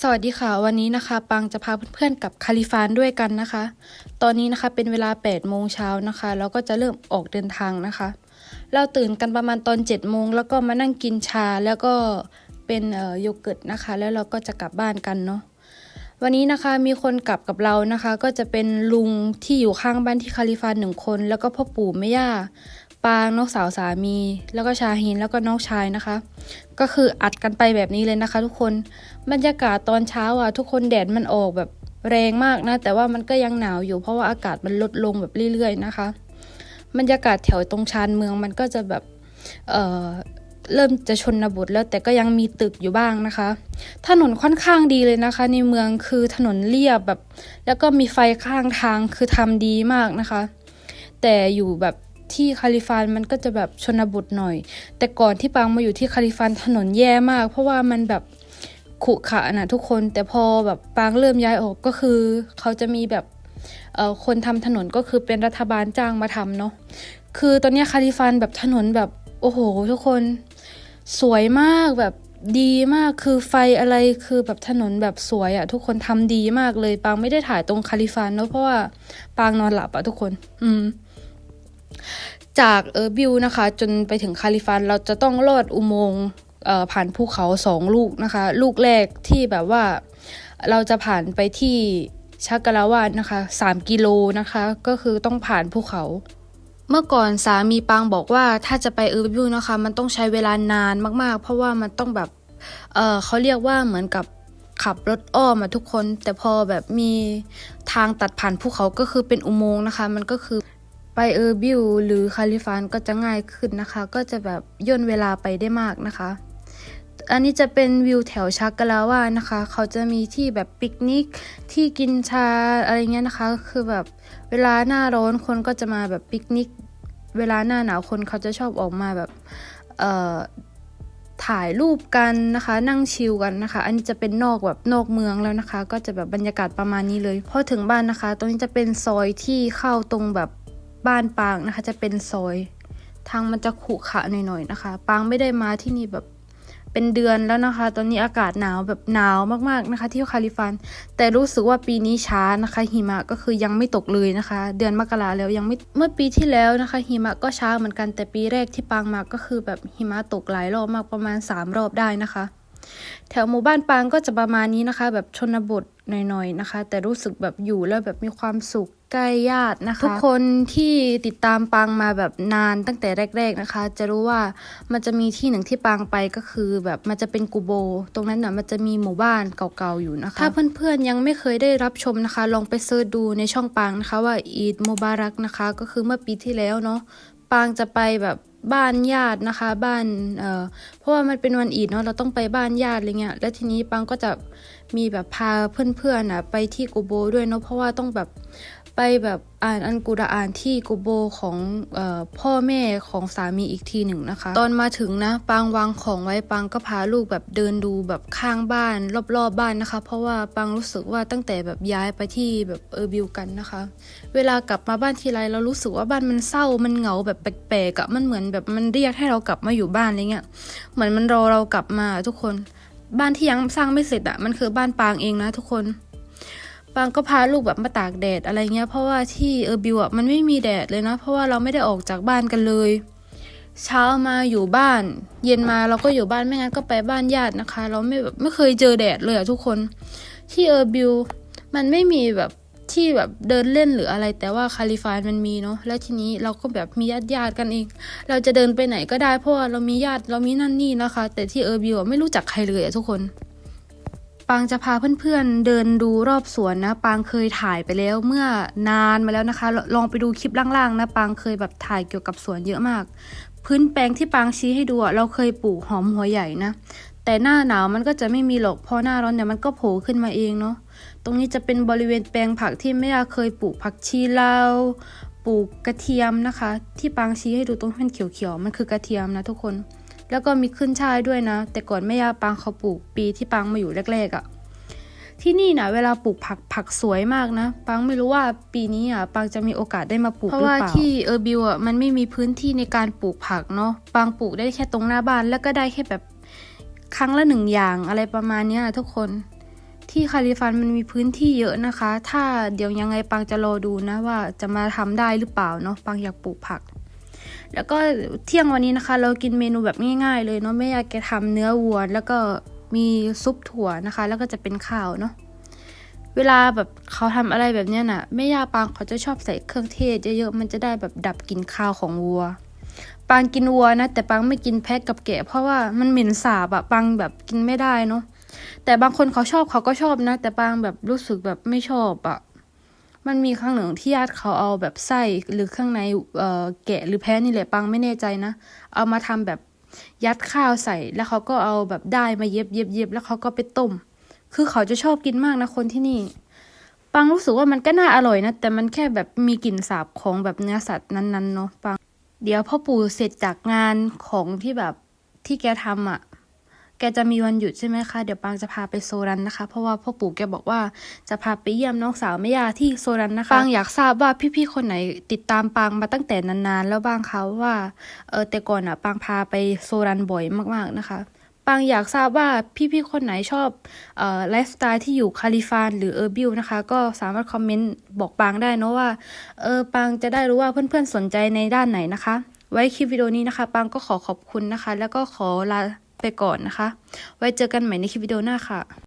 สวัสดีค่ะ วันนี้นะคะ ปังจะพาเพื่อนๆกับคาลิฟานด้วยกันนะคะ ตอนนี้นะคะเป็นเวลา8โมงเช้านะคะแล้วก็จะเริ่มออกเดินทางนะคะ เราตื่นกันประมาณตอน7โมงแล้วก็มานั่งกินชาแล้วก็เป็นโยเกิร์ตนะคะ แล้วเราก็จะกลับบ้านกันเนาะวันนี้นะคะมีคนกลับกับเรานะคะ ก็จะเป็นลุงที่อยู่ข้างบ้านที่คาลิฟานหนึ่งคน แล้วก็พ่อปู่แม่ย่า ปางน้องสาวสามี แล้วก็ชาฮินแล้วก็น้องชายนะคะ ก็คืออัดกันไปแบบนี้เลยนะคะ ทุกคนบรรยากาศตอนเช้าอะทุกคนแดดมันออกแบบแรงมากนะ แต่ว่ามันก็ยังหนาวอยู่เพราะว่าอากาศมันลดลงแบบเรื่อย ๆ นะคะ บรรยากาศแถวตรงชานเมืองมันก็จะแบบเออเริ่มจะชนบทแล้วแต่ก็ยังมีตึกอยู่บ้างนะคะ ถนนค่อนข้างดีเลยนะคะ ในเมืองคือถนนเรียบแบบ แล้วก็มีไฟข้างทางคือทำดีมากนะคะ แต่อยู่แบบ ที่คาลิฟานมันก็จะแบบชนบทหน่อย แต่ก่อนที่ปางมาอยู่ที่คาลิฟานถนนแย่มาก เพราะว่ามันแบบขุขะนะทุกคน แต่พอแบบปางเริ่มย้ายออกก็คือ เขาจะมีแบบเอ่อคนทำถนนก็คือเป็นรัฐบาลจ้างมาทำเนาะคือตอนนี้คาลิฟานแบบถนนแบบโอ้โห ทุกคนสวยมากแบบดีมากคือไฟอะไรคือแบบถนนแบบสวยอะทุกคนทำดีมากเลย ปางไม่ได้ถ่ายตรงคาลิฟานเนาะเพราะว่าปางนอนหลับอะทุกคน อืม จากเออร์บิวนะคะ จนไปถึงคาลิฟานเราจะต้องลอดอุโมงค์ผ่านภูเขาสองลูกนะคะ ลูกแรกที่แบบว่าเราจะผ่านไปที่ชักกะลาวาดนะคะสามกิโลนะคะ ก็คือต้องผ่านภูเขา เมื่อก่อนสามีปางบอกว่าถ้าจะไปเออร์บิวนะคะ มันต้องใช้เวลานานมากๆ เพราะว่ามันต้องแบบเออเขาเรียกว่าเหมือนกับขับรถอ้อมอะทุกคน แต่พอแบบมีทางตัดผ่านภูเขาก็คือเป็นอุโมงค์นะคะ มันก็คือ ไปเออร์บิวหรือคาลิฟานก็จะง่ายขึ้นนะคะ ก็จะแบบย่นเวลาไปได้มากนะคะ อันนี้จะเป็นวิวแถวชักกะลาวานะคะ เขาจะมีที่แบบปิกนิกที่กินชาอะไรเงี้ยนะคะ คือแบบเวลาหน้าร้อนคนก็จะมาแบบปิกนิก เวลาหน้าหนาวคนเขาจะชอบออกมาแบบเอ่อถ่ายรูปกันนะคะ นั่งชิลกันนะคะ อันนี้จะเป็นนอกแบบนอกเมืองแล้วนะคะ ก็จะแบบบรรยากาศประมาณนี้เลยพอถึงบ้านนะคะ ตรงนี้จะเป็นซอยที่เข้าตรงแบบ บ้านปางนะคะ จะเป็นซอย ทางมันจะขรุขระหน่อยๆนะคะ ปางไม่ได้มาที่นี่แบบเป็นเดือนแล้วนะคะ ตอนนี้อากาศหนาวแบบหนาวมากๆนะคะ ที่คาลิฟานแต่รู้สึกว่าปีนี้ช้านะคะ หิมะก็คือยังไม่ตกเลยนะคะ เดือนมกราแล้วยังไม่เมื่อปีที่แล้วนะคะ หิมะก็ช้าเหมือนกันแต่ปีแรกที่ปางมาก็คือแบบหิมะตกหลายรอบมากประมาณ 3 รอบได้นะคะ แถวหมู่บ้านปางก็จะประมาณนี้นะคะ แบบชนบทหน่อยๆนะคะ แต่รู้สึกแบบอยู่แล้วแบบมีความสุขใกล้ญาตินะคะ ทุกคนที่ติดตามปางมาแบบนานตั้งแต่แรก ๆนะคะ จะรู้ว่ามันจะมีที่หนึ่งที่ปางไปก็คือแบบมันจะเป็นกูโบ ตรงนั้นน่ะมันจะมีหมู่บ้านเก่าๆอยู่นะคะ ถ้าเพื่อนๆยังไม่เคยได้รับชมนะคะ ลองไปเสิร์ชดูในช่องปางนะคะว่าอีดโมบารักนะคะ ก็คือเมื่อปีที่แล้วเนาะ ปางจะไปแบบบ้านญาตินะคะ บ้านเอ่อเพราะว่ามันเป็นวันอีดเนาะเราต้องไปบ้านญาติอะไรเงี้ยแล้วทีนี้ปังก็จะมีแบบพาเพื่อนๆอะไปที่กูโบด้วยเนาะเพราะว่าต้องแบบ ไปแบบอ่านอันกุรอานที่กูโบของอพ่อแม่ของสามีอีกทีหนึ่งนะคะ ตอนมาถึงนะปางวางของไว้ปังก็พาลูกแบบเดินดูแบบข้างบ้านรอบๆบบ้านนะคะ เพราะว่าปังรู้สึกว่าตั้งแต่แบบย้ายไปที่แบบเออบิวกันนะคะ เวลากลับมาบ้านทีไรเรารู้สึกว่าบ้านมันเศร้ามันเหงาแบบแปลกๆอะมันเหมือนแบบมันเรียกให้เรากลับมาอยู่บ้านอะไรเงี้ยเหมือนมันรอเรากลับมาทุกคน บ้านที่ยังสร้างไม่เสร็จอะมันคือบ้านปางเองนะทุกคน ปางก็พาลูกแบบมาตากแดดอะไรเงี้ย เพราะว่าที่เออบิวอะมันไม่มีแดดเลยนะ เพราะว่าเราไม่ได้ออกจากบ้านกันเลย เช้ามาอยู่บ้าน เย็นมาเราก็อยู่บ้านไม่งั้นก็ไปบ้านญาตินะคะ เราไม่แบบไม่เคยเจอแดดเลยอะทุกคน ที่เออบิวมันไม่มีแบบที่แบบเดินเล่นหรืออะไร แต่ว่าคาลิฟานมันมีเนาะแล้วทีนี้เราก็แบบมีญาติญาติกันเอง เราจะเดินไปไหนก็ได้เพราะว่าเรามีญาติเรามีนั่นนี่นะคะ แต่ที่เออบิวไม่รู้จักใครเลยอะทุกคน ปางจะพาเพื่อนๆเดินดูรอบสวนนะ ปางเคยถ่ายไปแล้วเมื่อนานมาแล้วนะคะ ลองไปดูคลิปล่างๆนะปางเคยแบบถ่ายเกี่ยวกับสวนเยอะมาก พื้นแปลงที่ปางชี้ให้ดูเราเคยปลูกหอมหัวใหญ่นะแต่หน้าหนาวมันก็จะไม่มีหรอกพอหน้าร้อนเนี่ยมันก็โผล่ขึ้นมาเองเนาะตรงนี้จะเป็นบริเวณแปลงผักที่แม่เคยปลูกผักชีลาวปลูกกระเทียมนะคะ ที่ปางชี้ให้ดูตรงที่มันเขียวๆมันคือกระเทียมนะทุกคน แล้วก็มีขึ้นช่ายด้วยนะ แต่ก่อนแม่ยาปางเขาปลูกปีที่ปางมาอยู่แรกๆอะ่ะที่นี่นะเวลาปลูกผักผักสวยมากนะ ปังไม่รู้ว่าปีนี้อะปังจะมีโอกาสได้มาปลูกเพราะว่าที่เออร์บิวอะมันไม่มีพื้นที่ในการปลูกผักเนาะปังปลูกได้แค่ตรงหน้าบ้านแล้วก็ได้แค่แบบครั้งละหนึ่งอย่างอะไรประมาณเนี้ยทุกคนที่คาลิฟันมันมีพื้นที่เยอะนะคะ ถ้าเดี๋ยวยังไงปังจะรอดูนะว่าจะมาทำได้หรือเปล่าเนาะปังอยากปลูกผัก แล้วก็เที่ยงวันนี้นะคะ เรากินเมนูแบบง่ายๆ เลยเนาะแม่อยากแกทำเนื้อวัวแล้วก็มีซุปถั่วนะคะ แล้วก็จะเป็นข้าวเนาะเวลาแบบเขาทำอะไรแบบเนี้ยน่ะแม่ยาปางเขาจะชอบใส่เครื่องเทศเยอะๆมันจะได้แบบดับกลิ่นข้าวของวัว ปางกินวัวนะ แต่ปางไม่กินแพะกับแกะ เพราะว่ามันเหม็นสาบอะปางแบบกินไม่ได้เนาะแต่บางคนเขาชอบเขาก็ชอบนะ แต่ปางแบบรู้สึกแบบไม่ชอบอะ มันมีครั้งหนึ่งที่ญาติเขาเอาแบบไส้หรือเครื่องในเอ่อแกะหรือแพะนี่แหละปางไม่แน่ใจนะ เอามาทำแบบยัดข้าวใส่แล้วเขาก็เอาแบบได้มาเย็บเย็บเย็บแล้วเขาก็ไปต้ม คือเขาจะชอบกินมากนะคนที่นี่ ปังรู้สึกว่ามันก็น่าอร่อยนะ แต่มันแค่แบบมีกลิ่นสาบของแบบเนื้อสัตว์นั้นๆเนาะปัง เดี๋ยวพ่อปู่เสร็จจากงานของที่แบบที่แกทำอะ แกจะมีวันหยุดใช่ไหมคะ เดี๋ยวปังจะพาไปโซรันนะคะ เพราะว่าพ่อปู่แกบอกว่าจะพาไปเยี่ยมน้องสาวแม่ย่าที่โซรันนะคะปังอยากทราบว่าพี่ๆคนไหนติดตามปังมาตั้งแต่นานๆ แล้วบ้างคะว่าเออแต่ก่อนอะปังพาไปโซรันบ่อยมากๆนะคะปังอยากทราบว่าพี่ๆคนไหนชอบเอ่อไลฟ์สไตล์ที่อยู่คาลิฟานหรือเออร์บิลนะคะ ก็สามารถคอมเมนต์บอกปังได้เนอะว่าเออปังจะได้รู้ว่าเพื่อนๆสนใจในด้านไหนนะคะ ไว้คลิปวิดีโอนี้นะคะปังก็ขอขอบคุณนะคะ แล้วก็ขอลา ไปก่อนนะคะ ไว้เจอกันใหม่ในคลิปวิดีโอหน้าค่ะ